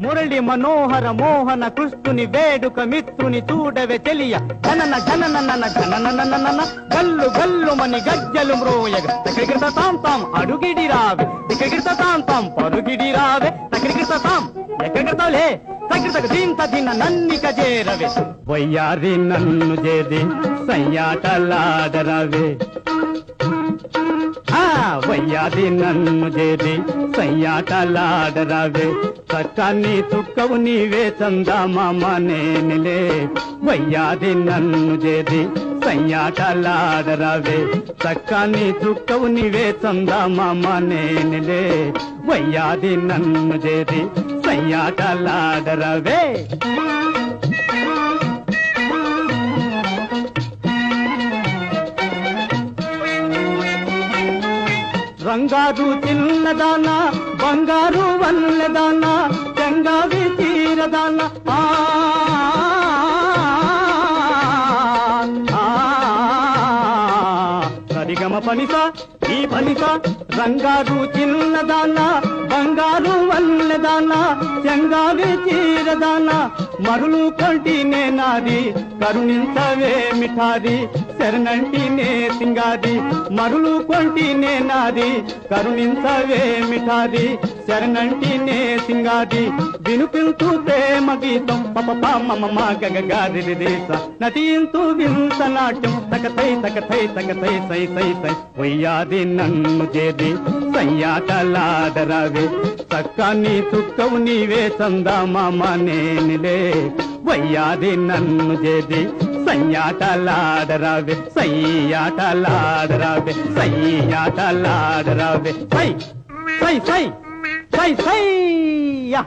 మురళి మనోహర మోహన కృష్ణుని వేడుక మిత్రుని చూడవే తెలియ. ఘనన జనన నన గల్లు గల్లు మని గజ్జలు మ్రోయగ తక్రికృత తాం తాం అడుగిడి రావే. తిక్రికృత తాం తాం పరుగిడి రావే. తక్రికృత తాం ఎక్కడికృతలే తగ్గితగ దీంత దిన నన్నిక చేరవే. వయ్యారి నన్ను చేది సయ్యాటలాడరవే. వయ్యాది నన్ను చేరి సయ్యాటలాడరావే. చక్కని తుక్కవు నీవే చందామామ నేనిలే. వయ్యాది నన్ను చేరి సయ్యాటలాడరావే. చక్కని తుక్కవు నీవే చందామామ నేనిలే. వయ్యాది నన్ను చేరి సయ్యాటలాడరావే. రంగారు తిన్నదానా బంగారు వల్లదానా గంగావి తీరదానా సరిగమ పనిస ఈ పనిస రంగారు తిన్నదానా బంగారు వల్లదానా గంగావి తీరదానా మరులు కొంటి నేనాది కరుణించవే మిఠాది. శరణంటినే సింగాది మరులు కొంటినే నాది కరుణించవే మిఠారి శరణంటినే సింగాది వినుపించు ప్రేమ గీతం పప మమ గగగాది దేశ నటింతు వింత నాట్యం తకతై తకతై తకతై సై సై సై. వయ్యాది నన్ను చేది సయ్యాటలాడరావే చక్కని తుక్కవు నీవే చందా మామ నేనిలే. వయ్యాది నన్ను చేది సయ్యాటలాడరావే సయ్యాటలాడరావే సయ్యాటలాడరావే. సై సై సై సై సై యా